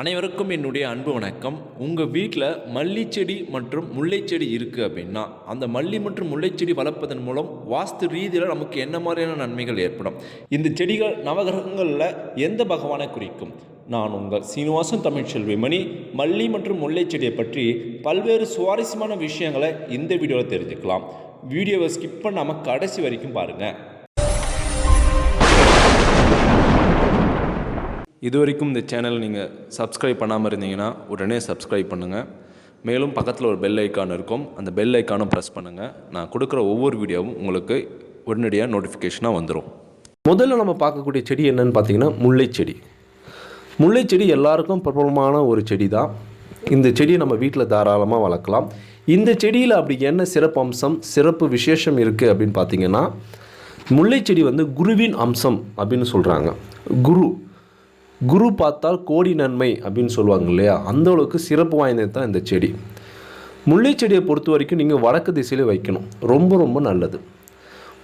அனைவருக்கும் என்னுடைய அன்பு வணக்கம். உங்கள் வீட்டில் மல்லிச்செடி மற்றும் முல்லை செடி இருக்குது அப்படின்னா அந்த மல்லி மற்றும் முல்லைச்செடி வளர்ப்பதன் மூலம் வாஸ்து ரீதியில் நமக்கு என்ன மாதிரியான நன்மைகள் ஏற்படும்? இந்த செடிகள் நவகிரகங்களில் எந்த பகவானை குறிக்கும்? நான் உங்கள் சீனிவாசன் தமிழ்ச்செல்வி மணி மல்லி மற்றும் முல்லை செடியை பற்றி பல்வேறு சுவாரஸ்யமான விஷயங்களை இந்த வீடியோவில் தெரிஞ்சுக்கலாம். வீடியோவை ஸ்கிப் பண்ணாமல் கடைசி வரைக்கும் பாருங்கள் இது வரைக்கும் இந்த சேனல் நீங்கள் சப்ஸ்கிரைப் பண்ணாமல் இருந்தீங்கன்னா உடனே சப்ஸ்கிரைப் பண்ணுங்கள் மேலும் பக்கத்தில் ஒரு பெல் ஐக்கான் இருக்கும். அந்த பெல் ஐக்கானும் ப்ரெஸ் பண்ணுங்கள் நான் கொடுக்குற ஒவ்வொரு வீடியோவும் உங்களுக்கு உடனடியாக நோட்டிஃபிகேஷனாக வந்துடும் முதல்ல நம்ம பார்க்கக்கூடிய செடி என்னன்னு பார்த்தீங்கன்னா முல்லை செடி. முல்லை செடி எல்லாருக்கும் பிரபலமான ஒரு செடி தான் இந்த செடியை நம்ம வீட்டில் தாராளமாக வளர்க்கலாம். இந்த செடியில் அப்படி என்ன சிறப்பு அம்சம் சிறப்பு விசேஷம் இருக்குது அப்படின்னு பார்த்தீங்கன்னா முல்லை செடி வந்து குருவின் அம்சம் அப்படின்னு சொல்கிறாங்க குரு. குரு பார்த்தால் கோடி நன்மை அப்படின்னு சொல்லுவாங்க இல்லையா? அந்த அளவுக்கு சிறப்பு வாய்ந்தது தான் இந்த செடி. முல்லை செடியை பொறுத்த வரைக்கும் நீங்கள் வடக்கு திசையில் வைக்கணும். ரொம்ப ரொம்ப நல்லது.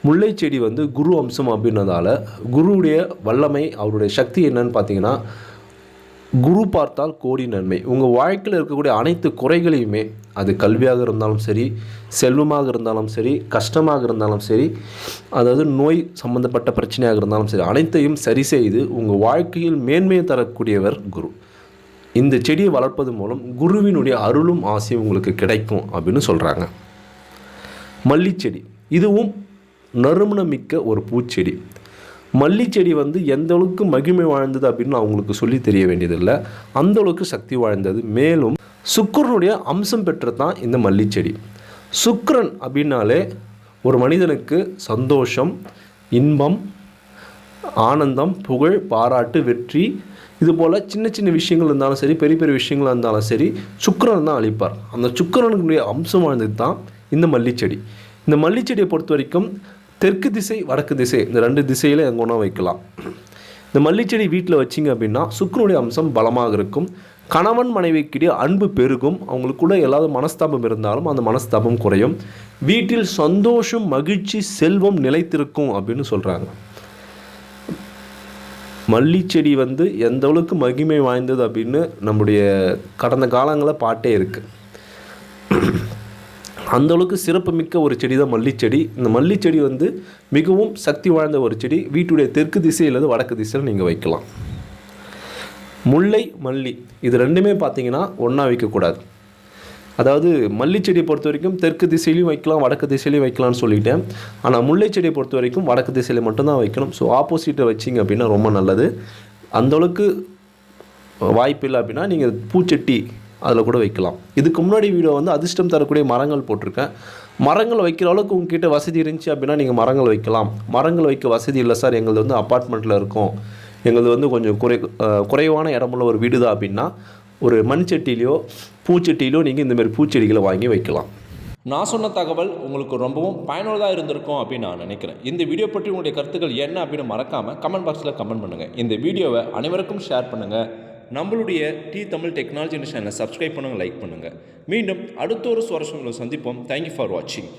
முல்லை செடி வந்து குரு அம்சம் அப்படின்றதால குருவுடைய வல்லமை அவருடைய சக்தி என்னன்னு பார்த்தீங்கன்னா குரு பார்த்தால் கோடி நன்மை. உங்கள் வாழ்க்கையில் இருக்கக்கூடிய அனைத்து குறைகளையுமே அது கல்வியாக இருந்தாலும் சரி செல்வமாக இருந்தாலும் சரி கஷ்டமாக இருந்தாலும் சரி அதாவது நோய் சம்பந்தப்பட்ட பிரச்சனையாக இருந்தாலும் சரி அனைத்தையும் சரி செய்து உங்கள் வாழ்க்கையில் மேன்மையை தரக்கூடியவர் குரு. இந்த செடியை வளர்ப்பது மூலம் குருவினுடைய அருளும் ஆசையும் உங்களுக்கு கிடைக்கும் அப்படின்னு சொல்கிறாங்க மல்லிச்செடி. இதுவும் நறுமணமிக்க ஒரு பூச்செடி. மல்லிச்செடி வந்து எந்த அளவுக்கு மகிமை வாழ்ந்தது அப்படின்னு நான் உங்களுக்கு சொல்லி தெரிய வேண்டியதில்லை. அந்த அளவுக்கு சக்தி வாழ்ந்தது மேலும் சுக்கரனுடைய அம்சம் பெற்றது தான் இந்த மல்லிச்செடி. சுக்கரன் அப்படின்னாலே ஒரு மனிதனுக்கு சந்தோஷம் இன்பம் ஆனந்தம் புகழ் பாராட்டு வெற்றி. இது போல் சின்ன சின்ன விஷயங்கள் இருந்தாலும் சரி பெரிய பெரிய விஷயங்களாக இருந்தாலும் சரி சுக்கரன் தான் அழிப்பார். அந்த சுக்கரனுடைய அம்சம் வாழ்ந்தது தான் இந்த மல்லிச்செடி. இந்த மல்லிச்செடியை பொறுத்த வரைக்கும் தெற்கு திசை வடக்கு திசை இந்த ரெண்டு திசையில் எங்கே ஒன்றா வைக்கலாம். இந்த மல்லிச்செடி வீட்டில் வச்சிங்க அப்படின்னா சுக்கரனுடைய அம்சம் பலமாக இருக்கும். கணவன் மனைவிக்கிடையே அன்பு பெருகும். அவங்களுக்குள்ள ஏதாவது மனஸ்தாபம் இருந்தாலும் அந்த மனஸ்தாபம் குறையும். வீட்டில் சந்தோஷம் மகிழ்ச்சி செல்வம் நிலைத்திருக்கும் அப்படின்னு சொல்கிறாங்க மல்லிச்செடி வந்து எந்த அளவுக்கு மகிமை வாய்ந்தது அப்படின்னு நம்முடைய கடந்த காலங்களில் பாட்டே இருக்குது அந்தளவுக்கு சிறப்புமிக்க ஒரு செடி தான் மல்லிச்செடி. இந்த மல்லிச்செடி வந்து மிகவும் சக்தி வாய்ந்த ஒரு செடி. வீட்டுடைய தெற்கு திசையில் வடக்கு திசையில் நீங்கள் வைக்கலாம். முல்லை மல்லி. இது ரெண்டுமே பார்த்தீங்கன்னா ஒன்றா வைக்கக்கூடாது. அதாவது மல்லிச்செடியை பொறுத்த வரைக்கும் தெற்கு திசையிலையும் வைக்கலாம் வடக்கு திசையிலையும் வைக்கலாம்னு சொல்லிட்டேன். ஆனால் முல்லை செடியை பொறுத்த வரைக்கும் வடக்கு திசையில் மட்டும்தான் வைக்கணும். ஸோ ஆப்போசிட்டை வச்சிங்க அப்படின்னா ரொம்ப நல்லது. அந்தளவுக்கு வாய்ப்பு இல்லை அப்படின்னா நீங்கள் பூச்செட்டி அதில் கூட வைக்கலாம். இதுக்கு முன்னாடி வீடியோ வந்து அதிர்ஷ்டம் தரக்கூடிய மரங்கள் போட்டிருக்கேன். மரங்கள் வைக்கிற அளவுக்கு உங்ககிட்ட வசதி இருந்துச்சு அப்படின்னா நீங்கள் மரங்கள் வைக்கலாம். மரங்கள் வைக்க வசதி இல்லை சார். எங்களது வந்து அப்பார்ட்மெண்ட்டில் இருக்கும். எங்களது வந்து கொஞ்சம் குறை குறைவான இடமுள்ள ஒரு வீடு தான் அப்படின்னா ஒரு மண் சட்டிலையோ நீங்கள் இந்தமாரி பூச்செடிகளை வாங்கி வைக்கலாம். நான் சொன்ன தகவல் உங்களுக்கு ரொம்பவும் பயனுள்ளதாக இருந்திருக்கும் அப்படின்னு நான் நினைக்கிறேன். இந்த வீடியோ பற்றி உங்களுடைய கருத்துக்கள் என்ன அப்படின்னு மறக்காமல் கமெண்ட் பாக்ஸில் கமெண்ட் பண்ணுங்கள் இந்த வீடியோவை அனைவருக்கும் ஷேர் பண்ணுங்கள் நம்மளுடைய டி தமிழ் டெக்னாலஜி சேனலை சப்ஸ்கிரைப் பண்ணுங்கள் லைக் பண்ணுங்கள் மீண்டும் அடுத்த ஒரு சுவாரஸ்யங்களை சந்திப்போம். தேங்க்யூ ஃபார் வாட்சிங்